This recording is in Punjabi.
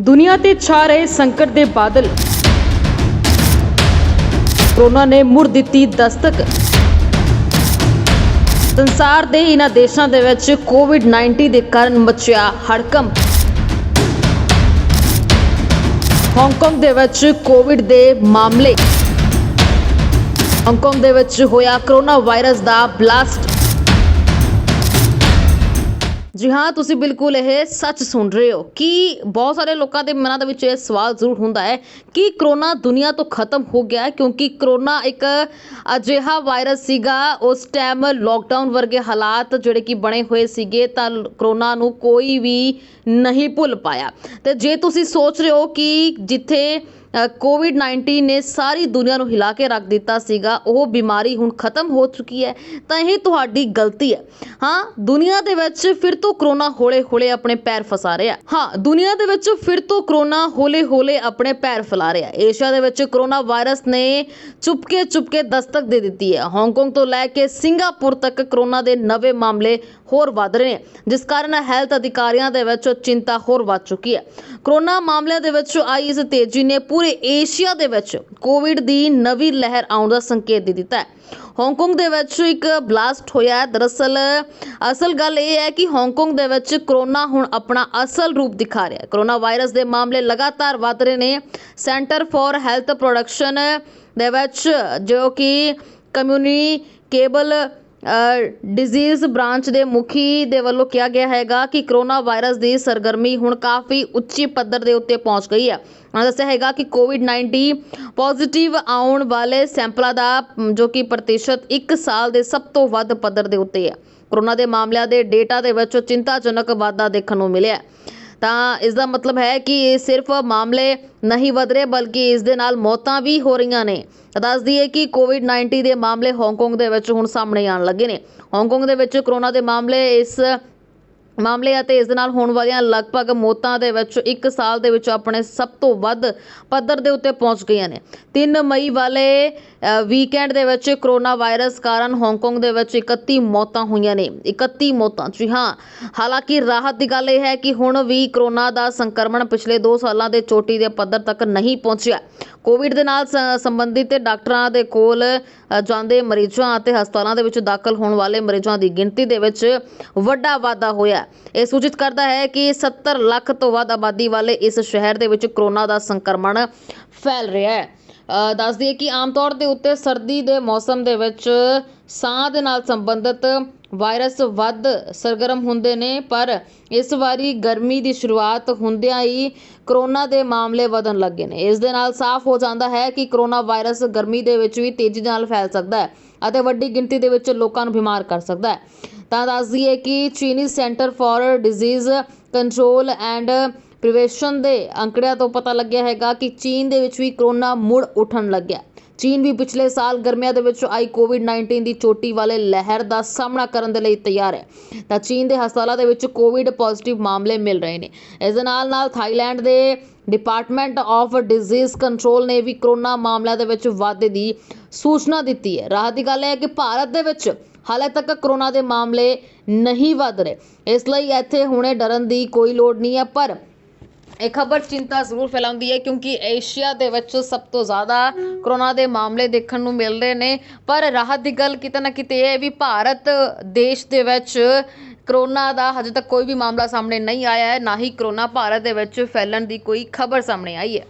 ਦੁਨੀਆ ਤੇ ਛਾ ਰਹੇ ਸੰਕਟ ਦੇ ਬਾਦਲ। ਕਰੋਨਾ ਨੇ ਮੁੜ ਦਿੱਤੀ ਦਸਤਕ। ਸੰਸਾਰ ਦੇ ਇਹਨਾਂ ਦੇਸ਼ਾਂ ਦੇ ਵਿੱਚ ਕੋਵਿਡ-19 ਦੇ ਕਾਰਨ ਮਚਿਆ ਹੜਕੰਪ। ਹਾਂਗਕਾਂਗ ਦੇ ਵਿੱਚ ਕੋਵਿਡ ਦੇ ਮਾਮਲੇ। ਹਾਂਗਕਾਂਗ ਦੇ ਵਿੱਚ ਹੋਇਆ ਕਰੋਨਾ ਵਾਇਰਸ ਦਾ ਬਲਾਸਟ। ਜੀ ਹਾਂ, ਤੁਸੀਂ ਬਿਲਕੁਲ ਇਹ ਸੱਚ ਸੁਣ ਰਹੇ ਹੋ ਕਿ ਬਹੁਤ ਸਾਰੇ ਲੋਕਾਂ ਦੇ ਮਨਾਂ ਦੇ ਵਿੱਚ ਇਹ ਸਵਾਲ ਜ਼ਰੂਰ ਹੁੰਦਾ ਹੈ ਕਿ ਕਰੋਨਾ ਦੁਨੀਆ ਤੋਂ ਖਤਮ ਹੋ ਗਿਆ ਹੈ ਕਿਉਂਕਿ ਕਰੋਨਾ ਇੱਕ ਅਜਿਹਾ ਵਾਇਰਸ ਸੀਗਾ, ਉਸ ਟਾਈਮ ਲੋਕਡਾਊਨ ਵਰਗੇ ਹਾਲਾਤ ਜਿਹੜੇ ਕਿ ਬਣੇ ਹੋਏ ਸੀਗੇ ਤਾਂ ਕਰੋਨਾ ਨੂੰ ਕੋਈ ਵੀ ਨਹੀਂ ਭੁੱਲ ਪਾਇਆ। ਤੇ ਜੇ ਤੁਸੀਂ ਸੋਚ ਰਹੇ ਹੋ ਕਿ ਜਿੱਥੇ ਕੋਵਿਡ-19 ਨੇ ਸਾਰੀ ਦੁਨੀਆ ਨੂੰ ਹਿਲਾ ਕੇ ਰੱਖ ਦਿੱਤਾ ਸੀਗਾ। ਉਹ ਬਿਮਾਰੀ ਹੁਣ ਖਤਮ ਹੋ ਚੁੱਕੀ ਹੈ, ਤਾਂ ਇਹ ਤੁਹਾਡੀ ਗਲਤੀ ਹੈ। ਹਾਂ, ਦੁਨੀਆ ਦੇ ਵਿੱਚ ਫਿਰ ਤੋਂ ਕਰੋਨਾ ਹੌਲੇ-ਹੌਲੇ ਆਪਣੇ ਪੈਰ ਫਸਾ ਰਿਹਾ। ਹਾਂ, ਦੁਨੀਆ ਦੇ ਵਿੱਚ ਫਿਰ ਤੋਂ ਕਰੋਨਾ ਹੌਲੇ-ਹੌਲੇ ਆਪਣੇ ਪੈਰ ਫੈਲਾ ਰਿਹਾ। ਏਸ਼ੀਆ ਦੇ ਵਿੱਚ ਕਰੋਨਾ ਵਾਇਰਸ ਨੇ ਚੁਪਕੇ ਚੁਪਕੇ ਦਸਤਕ ਦੇ ਦਿੱਤੀ ਹੈ। ਹਾਂਗਕਾਂਗ ਤੋਂ ਲੈ ਕੇ ਸਿੰਗਾਪੁਰ ਤੱਕ ਕਰੋਨਾ ਦੇ ਨਵੇਂ ਮਾਮਲੇ ਹੋਰ ਵੱਧ ਰਹੇ ਨੇ ਜਿਸ ਕਾਰਨ ਹੈਲਥ ਅਧਿਕਾਰੀਆਂ ਦੇ ਵਿੱਚ ਚਿੰਤਾ ਹੋਰ ਵੱਧ ਚੁੱਕੀ ਹੈ। ਕਰੋਨਾ ਮਾਮਲਿਆਂ ਦੇ ਵਿੱਚ ਆਈ ਇਸ ਤੇਜ਼ੀ ਨੇ ਪੂਰੇ ਏਸ਼ੀਆ ਦੇ ਵਿੱਚ ਕੋਵਿਡ ਦੀ ਨਵੀਂ ਲਹਿਰ ਆਉਣ ਦਾ ਸੰਕੇਤ ਦੇ ਦਿੱਤਾ ਹੈ। ਹਾਂਗਕਾਂਗ ਦੇ ਵਿੱਚ ਇੱਕ ਬਲਾਸਟ ਹੋਇਆ ਦਰਅਸਲ, ਅਸਲ ਗੱਲ ਇਹ ਹੈ ਕਿ ਹਾਂਗਕਾਂਗ ਦੇ ਵਿੱਚ ਕਰੋਨਾ ਹੁਣ ਆਪਣਾ ਅਸਲ ਰੂਪ ਦਿਖਾ ਰਿਹਾ ਹੈ। ਕਰੋਨਾ ਵਾਇਰਸ ਦੇ ਮਾਮਲੇ ਲਗਾਤਾਰ ਵੱਧ ਰਹੇ ਨੇ। ਸੈਂਟਰ ਫਾਰ ਹੈਲਥ ਪ੍ਰੋਡਕਸ਼ਨ ਦੇ ਵਿੱਚ ਜੋ ਕਿ ਕਮਿਊਨੀ ਕੇਬਲ ਡਿਜ਼ੀਜ਼ ਬ੍ਰਾਂਚ ਦੇ ਮੁਖੀ ਦੇ ਵੱਲੋਂ ਕਿਹਾ ਗਿਆ ਹੈਗਾ ਕਿ ਕਰੋਨਾ ਵਾਇਰਸ ਦੀ ਸਰਗਰਮੀ ਹੁਣ ਕਾਫੀ ਉੱਚੀ ਪੱਧਰ ਦੇ ਉੱਤੇ ਪਹੁੰਚ ਗਈ ਹੈ ਉਹਨਾਂ ਦੱਸਿਆ ਹੈਗਾ ਕਿ ਕੋਵਿਡ-19 ਪੋਜ਼ਿਟਿਵ ਆਉਣ ਵਾਲੇ ਸੈਂਪਲਾਂ ਦਾ ਜੋ ਕਿ ਪ੍ਰਤੀਸ਼ਤ 1 ਸਾਲ ਦੇ ਸਭ ਤੋਂ ਵੱਧ ਪੱਧਰ ਦੇ ਉੱਤੇ ਹੈ ਕਰੋਨਾ ਦੇ ਮਾਮਲਿਆਂ ਦੇ ਡੇਟਾ ਦੇ ਵਿੱਚ ਚਿੰਤਾਜਨਕ ਵਾਧਾ ਦੇਖਣ ਨੂੰ ਮਿਲਿਆ ਹੈ। ਤਾਂ ਇਸ ਦਾ ਮਤਲਬ ਹੈ ਕਿ ਇਹ ਸਿਰਫ ਮਾਮਲੇ ਨਹੀਂ ਵਧ ਰਹੇ, ਬਲਕਿ ਇਸ ਦੇ ਨਾਲ ਮੌਤਾਂ ਵੀ ਹੋ ਰਹੀਆਂ ਨੇ। ਤਾਂ ਦੱਸ ਦਈਏ ਕਿ ਕੋਵਿਡ-19 ਦੇ ਮਾਮਲੇ ਹਾਂਗਕਾਂਗ ਦੇ ਵਿੱਚ ਹੁਣ ਸਾਹਮਣੇ ਆਉਣ ਲੱਗੇ ਨੇ। ਹਾਂਗਕਾਂਗ ਦੇ ਵਿੱਚ ਕਰੋਨਾ ਦੇ ਮਾਮਲੇ ਇਸ ਮਾਮਲੇ ਅਤੇ ਇਸ ਦੇ ਨਾਲ ਹੋਣ ਵਾਲੀਆਂ ਲਗਭਗ ਮੌਤਾਂ ਦੇ ਵਿੱਚ ਇੱਕ ਸਾਲ ਦੇ ਵਿੱਚ ਆਪਣੇ ਸਭ ਤੋਂ ਵੱਧ ਪੱਧਰ ਦੇ ਉੱਤੇ ਪਹੁੰਚ ਗਈਆਂ ਨੇ। 3 ਮਈ ਵਾਲੇ ਵੀਕਐਂਡ ਦੇ ਵਿੱਚ ਕਰੋਨਾ ਵਾਇਰਸ ਕਾਰਨ ਹਾਂਗਕਾਂਗ ਦੇ ਵਿੱਚ 31 ਮੌਤਾਂ ਹੋਈਆਂ ਨੇ। 31 ਮੌਤਾਂ। ਜੀ ਹਾਂ, ਹਾਲਾਂਕਿ ਰਾਹਤ ਦੀ ਗੱਲ ਇਹ ਹੈ ਕਿ ਹੁਣ ਵੀ ਕਰੋਨਾ ਦਾ ਸੰਕਰਮਣ ਪਿਛਲੇ 2 ਸਾਲਾਂ ਦੇ ਚੋਟੀ ਦੇ ਪੱਧਰ ਤੱਕ ਨਹੀਂ ਪਹੁੰਚਿਆ। ਕੋਵਿਡ ਦੇ ਨਾਲ ਸ- ਸੰਬੰਧਿਤ ਡਾਕਟਰਾਂ ਦੇ ਕੋਲ ਜਾਂਦੇ ਮਰੀਜ਼ਾਂ ਅਤੇ ਹਸਪਤਾਲਾਂ ਦੇ ਵਿੱਚ ਦਾਖਲ ਹੋਣ ਵਾਲੇ ਮਰੀਜ਼ਾਂ ਦੀ ਗਿਣਤੀ ਦੇ ਵਿੱਚ ਵੱਡਾ ਵਾਧਾ ਹੋਇਆ। ਇਹ ਸੂਚਿਤ ਕਰਦਾ ਹੈ ਕਿ 70 ਲੱਖ ਤੋਂ ਵੱਧ ਆਬਾਦੀ ਵਾਲੇ ਇਸ ਸ਼ਹਿਰ ਦੇ ਵਿੱਚ ਕਰੋਨਾ ਦਾ ਸੰਕਰਮਣ ਫੈਲ ਰਿਹਾ ਹੈ। ਅ, ਦੱਸ ਦਈਏ ਕਿ ਆਮ ਤੌਰ ਦੇ ਉੱਤੇ ਸਰਦੀ ਦੇ ਮੌਸਮ ਦੇ ਵਿੱਚ ਸਾਹ ਦੇ ਨਾਲ ਸੰਬੰਧਿਤ ਵਾਇਰਸ ਵੱਧ ਸਰਗਰਮ ਹੁੰਦੇ ਨੇ, ਪਰ ਇਸ ਵਾਰੀ ਗਰਮੀ ਦੀ ਸ਼ੁਰੂਆਤ ਹੁੰਦਿਆਂ ਹੀ ਕਰੋਨਾ ਦੇ ਮਾਮਲੇ ਵਧਣ ਲੱਗੇ ਨੇ। ਇਸ ਦੇ ਨਾਲ ਸਾਫ਼ ਹੋ ਜਾਂਦਾ ਹੈ ਕਿ ਕਰੋਨਾ ਵਾਇਰਸ ਗਰਮੀ ਦੇ ਵਿੱਚ ਵੀ ਤੇਜ਼ੀ ਨਾਲ ਫੈਲ ਸਕਦਾ ਹੈ ਅਤੇ ਵੱਡੀ ਗਿਣਤੀ ਦੇ ਵਿੱਚ ਲੋਕਾਂ ਨੂੰ ਬਿਮਾਰ ਕਰ ਸਕਦਾ ਹੈ। ਤਾਂ ਦੱਸ ਦਈਏ ਕਿ ਚੀਨੀ centre for disease control and prevention ਦੇ ਅੰਕੜਿਆਂ ਤੋਂ ਪਤਾ ਲੱਗਿਆ ਹੈਗਾ ਕਿ ਚੀਨ ਦੇ ਵਿੱਚ ਵੀ ਕਰੋਨਾ ਮੁੜ ਉੱਠਣ ਲੱਗਿਆ। ਚੀਨ ਵੀ ਪਿਛਲੇ ਸਾਲ ਗਰਮੀਆਂ ਦੇ ਵਿੱਚ ਆਈ ਕੋਵਿਡ-19 ਦੀ ਚੋਟੀ ਵਾਲੇ ਲਹਿਰ ਦਾ ਸਾਹਮਣਾ ਕਰਨ ਦੇ ਲਈ ਤਿਆਰ ਹੈ। ਤਾਂ ਚੀਨ ਦੇ ਹਸਪਤਾਲਾਂ ਦੇ ਵਿੱਚ ਕੋਵਿਡ ਪੋਜ਼ਿਟਿਵ ਮਾਮਲੇ ਮਿਲ ਰਹੇ ਨੇ। ਇਸ ਦੇ ਨਾਲ ਨਾਲ ਥਾਈਲੈਂਡ ਦੇ ਡਿਪਾਰਟਮੈਂਟ ਆਫ ਡਿਜ਼ੀਜ਼ ਕੰਟਰੋਲ ਨੇ ਵੀ ਕਰੋਨਾ ਮਾਮਲਿਆਂ ਦੇ ਵਿੱਚ ਵਾਧੇ ਦੀ ਸੂਚਨਾ ਦਿੱਤੀ ਹੈ। ਰਾਹਤ ਦੀ ਗੱਲ ਹੈ ਕਿ ਭਾਰਤ ਦੇ ਵਿੱਚ ਹਾਲੇ ਤੱਕ ਕਰੋਨਾ ਦੇ ਮਾਮਲੇ ਨਹੀਂ ਵੱਧ ਰਹੇ। ਇਸ ਲਈ ਇੱਥੇ ਹੁਣੇ ਡਰਨ ਦੀ ਕੋਈ ਲੋੜ ਨਹੀਂ ਹੈ, ਪਰ ਇਹ ਖਬਰ ਚਿੰਤਾ ਜ਼ਰੂਰ ਫੈਲਾਉਂਦੀ ਹੈ ਕਿਉਂਕਿ ਏਸ਼ੀਆ ਦੇ ਵਿੱਚ ਸਭ ਤੋਂ ਜ਼ਿਆਦਾ ਕਰੋਨਾ ਦੇ ਮਾਮਲੇ ਦੇਖਣ ਨੂੰ ਮਿਲ ਰਹੇ ਨੇ। ਪਰ ਰਾਹਤ ਦੀ ਗੱਲ ਕਿਤੇ ਨਾ ਕਿਤੇ ਇਹ ਹੈ ਵੀ ਭਾਰਤ ਦੇਸ਼ ਦੇ ਵਿੱਚ ਕਰੋਨਾ ਦਾ ਹਜੇ ਤੱਕ ਕੋਈ ਵੀ ਮਾਮਲਾ ਸਾਹਮਣੇ ਨਹੀਂ ਆਇਆ ਹੈ, ਨਾ ਹੀ ਕਰੋਨਾ ਭਾਰਤ ਦੇ ਵਿੱਚ ਫੈਲਣ ਦੀ ਕੋਈ ਖਬਰ ਸਾਹਮਣੇ ਆਈ ਹੈ।